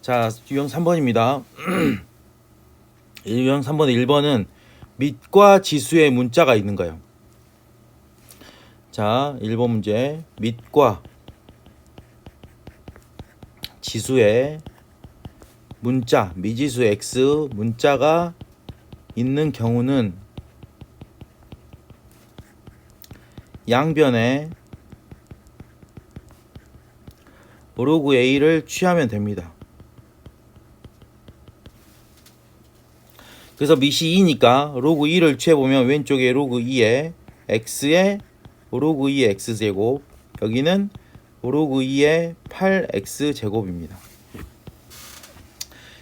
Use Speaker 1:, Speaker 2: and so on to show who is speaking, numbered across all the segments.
Speaker 1: 자, 유형 3번입니다. 유형 3번 1번은 밑과 지수의 문자가 있는 거예요. 자, 1번 문제. 밑과 지수의 문자, 미지수 x 문자가 있는 경우는 양변에 로그 a를 취하면 됩니다. 그래서 밑이 2니까 로그 2를 취해보면 왼쪽에 로그 2에 x에 로그 2의 x제곱 여기는 로그 2의 8x 제곱입니다.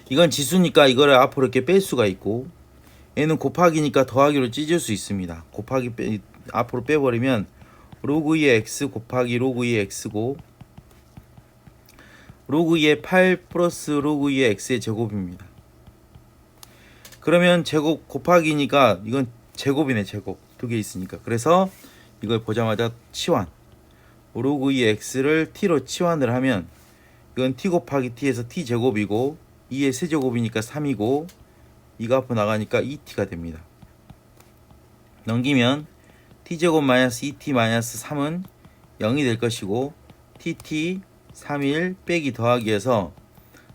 Speaker 1: 이건 지수니까 이거를 앞으로 이렇게 뺄 수가 있고 얘는 곱하기니까 더하기로 찢을 수 있습니다. 곱하기 빼, 앞으로 빼버리면 로그 2의 x 곱하기 로그 2의 x고 로그 2의 8 플러스 로그 2의 x의 제곱입니다. 그러면 제곱 곱하기니까 이건 제곱이네 제곱. 두 개 있으니까. 그래서 이걸 보자마자 치환. 로그 2의 x를 t로 치환을 하면 이건 t 곱하기 t에서 t 제곱이고 2의 세제곱이니까 3이고 이거 앞으로 나가니까 2t가 됩니다. 넘기면 t제곱 마이너스 2t 마이너스 3은 0이 될 것이고 tt 3일 빼기 더하기에서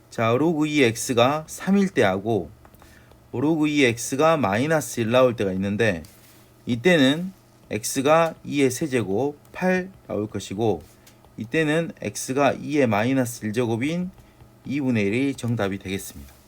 Speaker 1: 자 로그 2x가 3일 때 하고 로그 2x가 마이너스 1 나올 때가 있는데 이때는 x가 2의 세제곱 8 나올 것이고 이때는 x가 2의 마이너스 1제곱인 2분의 1이 정답이 되겠습니다.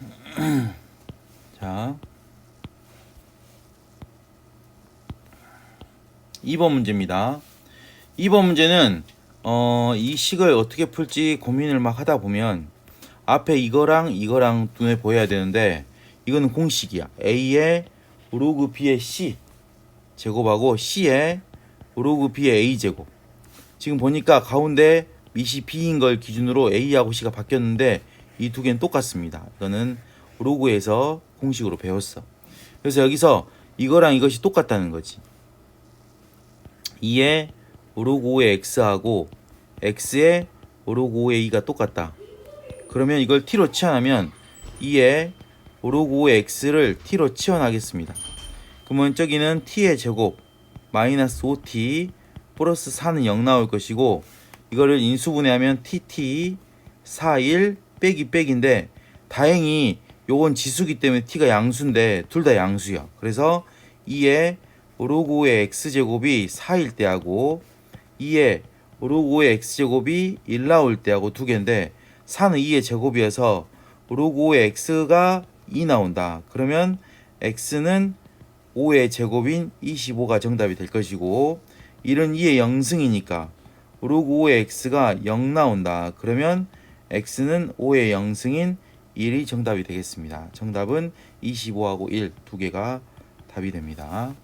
Speaker 1: 자, 2번 문제입니다. 2번 문제는 어, 이 식을 어떻게 풀지 고민을 막 하다 보면 앞에 이거랑 이거랑 눈에 보여야 되는데 이거는 공식이야. A의 로그 B의 C 제곱하고 C의 로그 B의 A 제곱. 지금 보니까 가운데 밑이 B인 걸 기준으로 A하고 C가 바뀌었는데 이 두 개는 똑같습니다. 이거는 로그에서 공식으로 배웠어. 그래서 여기서 이거랑 이것이 똑같다는 거지. 2의 로그 5의 x하고 x의 로그 5의 2가 똑같다. 그러면 이걸 t로 치환하면 2의 로그 5의 x를 t로 치환하겠습니다. 그러면 저기는 t의 제곱 마이너스 5t 플러스 4는 0 나올 것이고 이거를 인수분해하면 tt 4, 1 빼기 빼기인데 다행히 요건 지수기 때문에 t가 양수인데 둘 다 양수야. 그래서 2의 로그 5의 x제곱이 4일 때 하고 2의 로그 5의 x제곱이 1 나올 때 하고 두 개인데 4는 2의 제곱이어서 로그 5의 x가 2 나온다. 그러면 x는 5의 제곱인 25가 정답이 될 것이고 1은 2의 0승이니까 로그 5의 x가 0 나온다. 그러면 x는 5의 0승인 1이 정답이 되겠습니다. 정답은 25하고 1 두 개가 답이 됩니다.